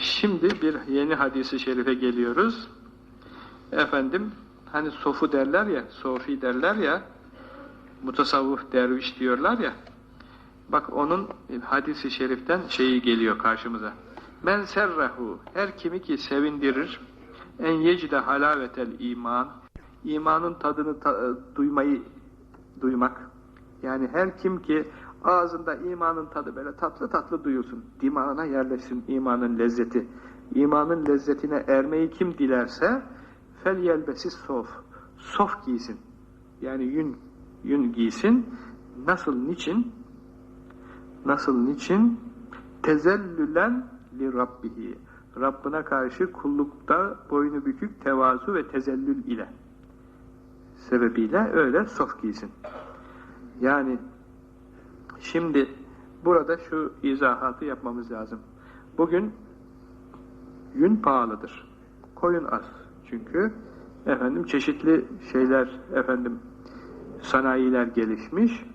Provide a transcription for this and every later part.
Şimdi bir yeni hadisi şerife geliyoruz. Efendim, hani sofu derler ya, sofi derler ya, mutasavvuf derviş diyorlar ya, bak onun hadisi şeriften şeyi geliyor karşımıza. Men serrahu, her kimi ki sevindirir, en yecide halavetel iman, imanın tadını ta duymayı duymak. Yani her kim ki ağzında imanın tadı böyle tatlı tatlı duyulsun, dimağına yerleşsin imanın lezzeti. İmanın lezzetine ermeyi kim dilerse fel yelbesi sof. Sof giysin. Yani yün, yün giysin. Nasıl, niçin? Nasıl, niçin? Tezellülen li Rabbihi. Rabbine karşı kullukta boynu bükük tevazu ve tezellül ile sebebiyle öyle sof giysin. Yani şimdi burada şu izahatı yapmamız lazım. Bugün yün pahalıdır. Koyun az. Çünkü efendim çeşitli şeyler efendim sanayiler gelişmiş.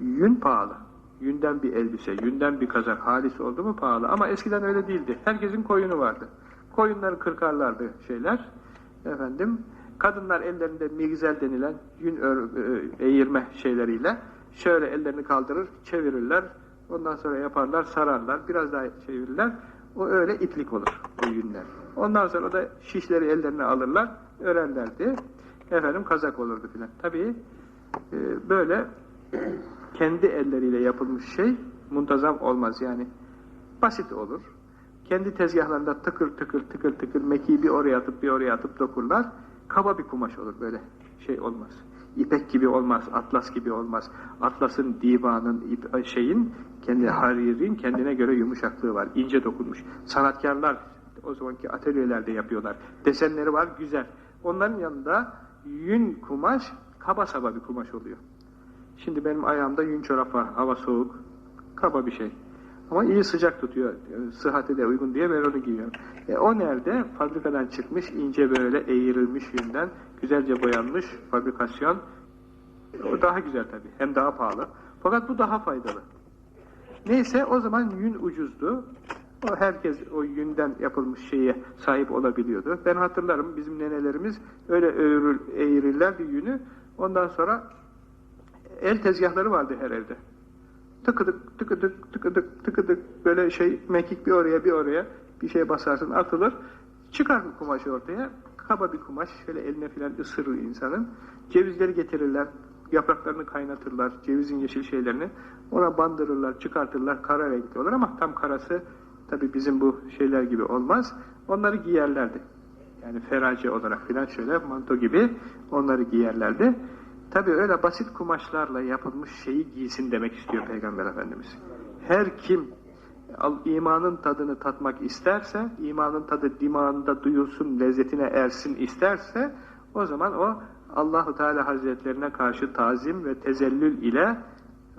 Yün pahalı. Yünden bir elbise, yünden bir kazak halis oldu mu pahalı. Ama eskiden öyle değildi. Herkesin koyunu vardı. Koyunları kırkarlardı şeyler. Efendim kadınlar ellerinde migzel denilen yün ör, eğirme şeyleriyle şöyle ellerini kaldırır, çevirirler. Ondan sonra yaparlar, sararlar. Biraz daha çevirirler. O öyle iplik olur o yünler. Ondan sonra da şişleri ellerine alırlar, örerlerdi. Efendim kazak olurdu filan. Tabii e, böyle kendi elleriyle yapılmış şey muntazam olmaz yani. Basit olur. Kendi tezgahlarında tıkır tıkır tıkır tıkır mekiği bir oraya atıp bir oraya atıp dokurlar. Kaba bir kumaş olur böyle şey olmaz. İpek gibi olmaz, atlas gibi olmaz. Atlasın, divanın, şeyin, kendi haririn kendine göre yumuşaklığı var. ince dokunmuş. Sanatkarlar o zamanki atölyelerde yapıyorlar. Desenleri var, güzel. Onların yanında yün kumaş, kaba saba bir kumaş oluyor. Şimdi benim ayağımda yün çorap var, hava soğuk, kaba bir şey. Ama iyi sıcak tutuyor, sıhhate de uygun diye ben onu giyiyorum. E, o nerede? Fabrikadan çıkmış, ince böyle eğirilmiş yünden, güzelce boyanmış fabrikasyon. O daha güzel tabii, hem daha pahalı. Fakat bu daha faydalı. Neyse o zaman yün ucuzdu. O herkes o yünden yapılmış şeye sahip olabiliyordu. Ben hatırlarım bizim nenelerimiz öyle eğrir, eğirirlerdi yünü. Ondan sonra el tezgahları vardı her evde. Tıkıdık, tıkıdık, tıkıdık, tıkıdık böyle şey mekik bir oraya bir oraya bir şey basarsın atılır. Çıkar bir kumaş ortaya. Kaba bir kumaş. Şöyle eline filan ısırır insanın. Cevizleri getirirler. Yapraklarını kaynatırlar. Cevizin yeşil şeylerini. Ona bandırırlar, çıkartırlar. Kara renkli olur ama tam karası tabi bizim bu şeyler gibi olmaz. Onları giyerlerdi. Yani ferace olarak filan şöyle manto gibi onları giyerlerdi. Tabi öyle basit kumaşlarla yapılmış şeyi giysin demek istiyor Peygamber Efendimiz. Her kim imanın tadını tatmak isterse, imanın tadı dimağında duyulsun, lezzetine ersin isterse, o zaman o Allahu Teala Hazretlerine karşı tazim ve tezellül ile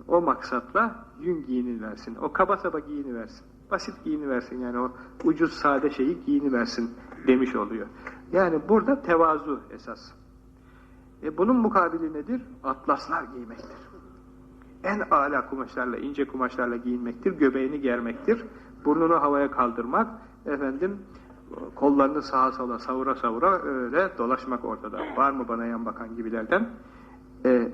o maksatla yün giyini versin. O kaba saba giyini versin. Basit giyini versin yani o ucuz sade şeyi giyini versin demiş oluyor. Yani burada tevazu esas. E bunun mukabili nedir? Atlaslar giymektir. En âlâ kumaşlarla, ince kumaşlarla giyinmektir, göbeğini germektir, burnunu havaya kaldırmak, efendim kollarını sağa sola savura savura öyle dolaşmak ortada. Var mı bana yan bakan gibilerden? E,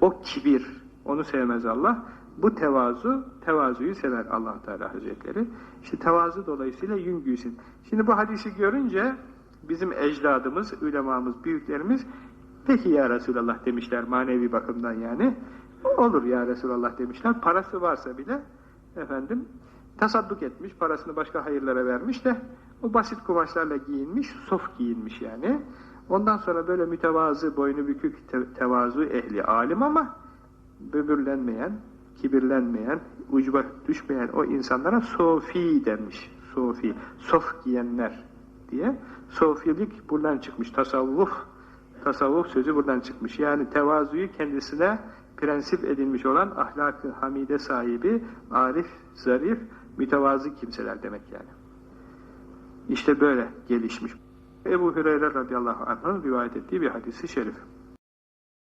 o kibir, onu sevmez Allah. Bu tevazu, tevazuyu sever allah Teala Hazretleri. İşte tevazu dolayısıyla yün giysin. Şimdi bu hadisi görünce bizim ecdadımız, ülemamız, büyüklerimiz Peki ya Resulallah demişler manevi bakımdan yani. Olur ya Resulallah demişler. Parası varsa bile efendim tasadduk etmiş, parasını başka hayırlara vermiş de o basit kumaşlarla giyinmiş, sof giyinmiş yani. Ondan sonra böyle mütevazı, boynu bükük te tevazu ehli alim ama böbürlenmeyen, kibirlenmeyen, ucuba düşmeyen o insanlara sofi denmiş. Sofi, sof giyenler diye. Sofilik buradan çıkmış. Tasavvuf tasavvuf sözü buradan çıkmış. Yani tevazuyu kendisine prensip edilmiş olan ahlak-ı hamide sahibi, arif, zarif, mütevazı kimseler demek yani. İşte böyle gelişmiş. Ebu Hüreyre radıyallahu anh'ın rivayet ettiği bir hadisi şerif.